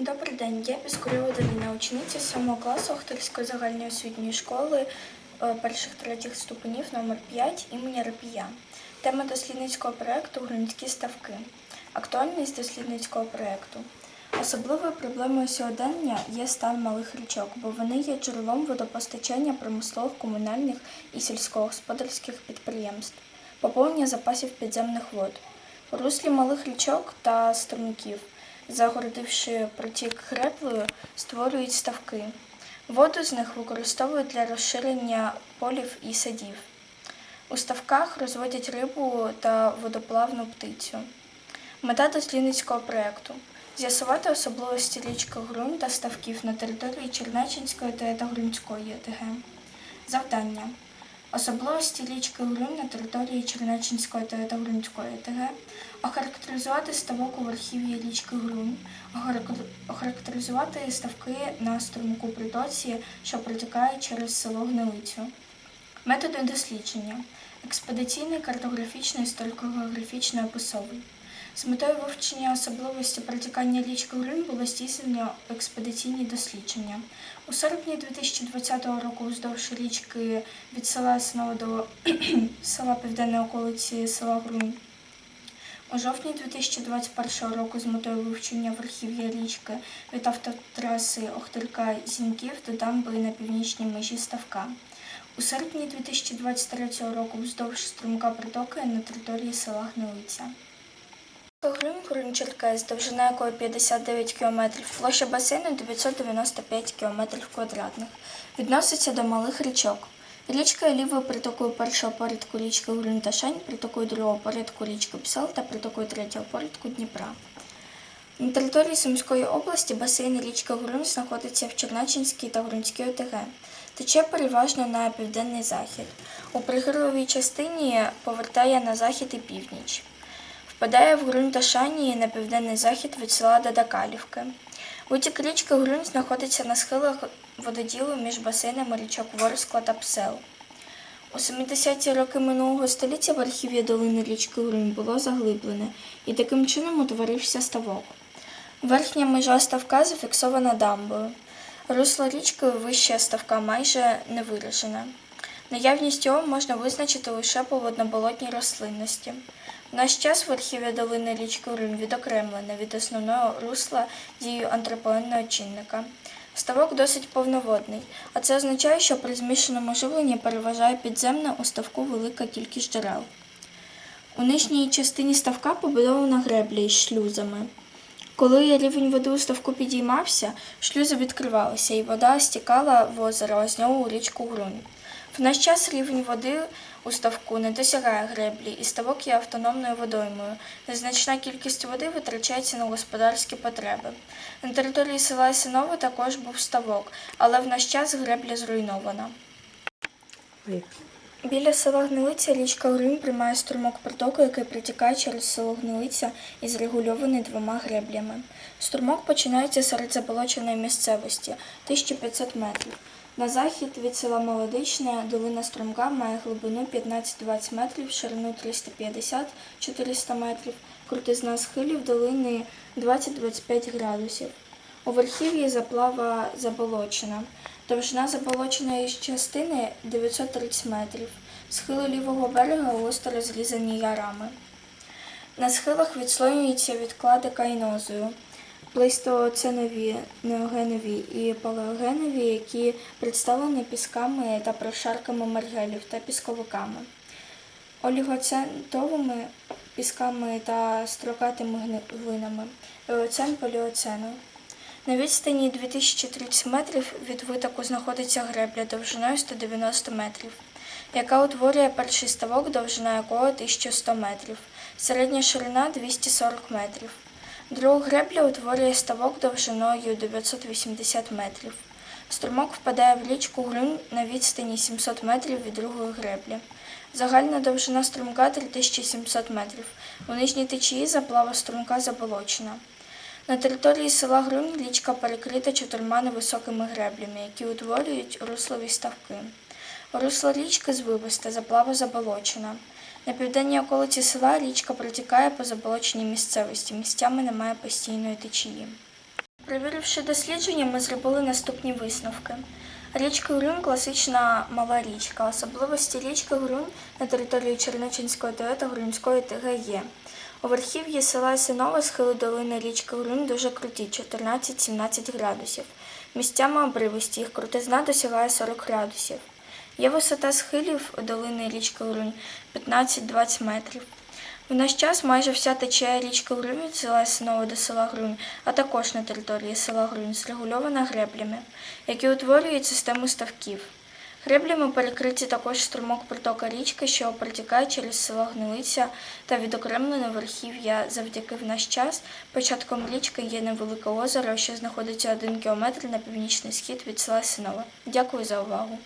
Добрий день, я Піскурєва Дарина, учениця 7 класу Охтирської загальної освітньої школи е, перших третіх ступенів номер 5 імені Рапія. Тема дослідницького проєкту Ґрунтські ставки. Актуальність дослідницького проєкту. Особливою проблемою сьогодення є стан малих річок, бо вони є джерелом водопостачання промислових, комунальних і сільськогосподарських підприємств, поповнення запасів підземних вод. Руслі малих річок та струмків загородивши протік греблею, створюють ставки. Воду з них використовують для розширення полів і садів. У ставках розводять рибу та водоплавну птицю. Мета дослідницького проєкту з'ясувати особливості річки Грунь та ставків на території Чернеччинської та Етагрунської ОТГ. Завдання Особливості річки Грунь на території Чернеччинської та Етагрунської ОТГ, охарактеризувати ставок у верхів'ї річки Грунь, охарактеризувати ставки на струмку притоці, що протікає через село Гнилицю. Методи дослідження експедиційний, картографічний, історико-географічний, описовий. З метою вивчення особливості протікання річки Грин було здійснено експедиційні дослідження. У серпні 2020 року вздовж річки від села Снова до села Південної околиці села Грунь. У жовтні 2021 року з метою вивчення верхів'я річки від автотраси Охтирка Зіньків до дамби на північній межі Ставка. У серпні 2023 року вздовж струмка притоки на території села Гнилиця. Грим Грим Черкес, довжина якої 59 км, площа басейну 995 км квадратних. Відноситься до малих річок. Річка лівою притокою першого порядку річки та притокою другого порядку річки Псел та притокою третього порядку Дніпра. На території Сумської області басейн річки Грим знаходиться в Чернеччинській та Грунській ОТГ. Тече переважно на південний захід. У пригорловій частині повертає на захід і північ. Впадає в ґрунт Ашанії на південний захід від села Дадакалівки. Витік річки Грунь знаходиться на схилах вододілу між басейнами річок Ворскла та Псел. У 70-ті роки минулого століття верхів'я долини річки Грунь було заглиблене, і таким чином утворився ставок. Верхня межа ставка зафіксована дамбою. Русло річки вище ставка майже не виражене. Наявність його можна визначити лише по водноболотній рослинності. В наш час верхів'я долини річки Рим відокремлене від основного русла дією антропогенного чинника. Ставок досить повноводний, а це означає, що при змішаному живленні переважає підземна у ставку велика кількість джерел. У нижній частині ставка побудована гребля із шлюзами. Коли рівень води у ставку підіймався, шлюзи відкривалися, і вода стікала в озеро, а з нього у річку Грунь. В наш час рівень води у ставку не досягає греблі, і ставок є автономною водоймою. Незначна кількість води витрачається на господарські потреби. На території села Синове також був ставок, але в наш час гребля зруйнована. Біля села Гнилиця річка Грим приймає струмок притоку, який протікає через село Гнилиця і зрегульований двома греблями. Струмок починається серед заболоченої місцевості 1500 метрів. На захід від села Молодичне долина струмка має глибину 15-20 метрів, ширину 350-400 метрів, крутизна схилів долини 20-25 градусів. У верхів'ї заплава заболочена. Довжина заболоченої частини 930 метрів. Схили лівого берега густо розрізані ярами. На схилах відслоюються відклади кайнозою, плейстоценові, неогенові і палеогенові, які представлені пісками та прошарками мергелів та пісковиками, олігоцентовими пісками та строкатими глинами, еоцен поліоцену. На відстані 2030 метрів від витоку знаходиться гребля довжиною 190 метрів, яка утворює перший ставок, довжина якого 1100 метрів, середня ширина 240 метрів. Другу гребля утворює ставок довжиною 980 метрів. Струмок впадає в річку Глюнь на відстані 700 метрів від другої греблі. Загальна довжина струмка 3700 метрів. У нижній течії заплава струмка заболочена. На території села Грунь річка перекрита чотирма невисокими греблями, які утворюють руслові ставки. Русло річки звивисте, заплава заболочена. На південній околиці села річка протікає по заболоченій місцевості, місцями немає постійної течії. Перевіривши дослідження, ми зробили наступні висновки. Річка Грюн класична мала річка. Особливості річки Грюн на території Чернеченської ТГ та Грюнської ТГ є. У верхів'ї села Синова схили долини річки Грюн дуже круті 14-17 градусів. Місцями обривисті, їх крутизна досягає 40 градусів. Є висота схилів долини річки Грюн 15-20 метрів. В наш час майже вся течія річки Грунь від села Синова до села Грунь, а також на території села Грунь зрегульована греблями, які утворюють систему ставків. Греблями перекриті також струмок притока річки, що протікає через село Гнилиця та відокремлене верхів'я. Завдяки в наш час початком річки є невелике озеро, що знаходиться один кілометр на північний схід від села Синова. Дякую за увагу.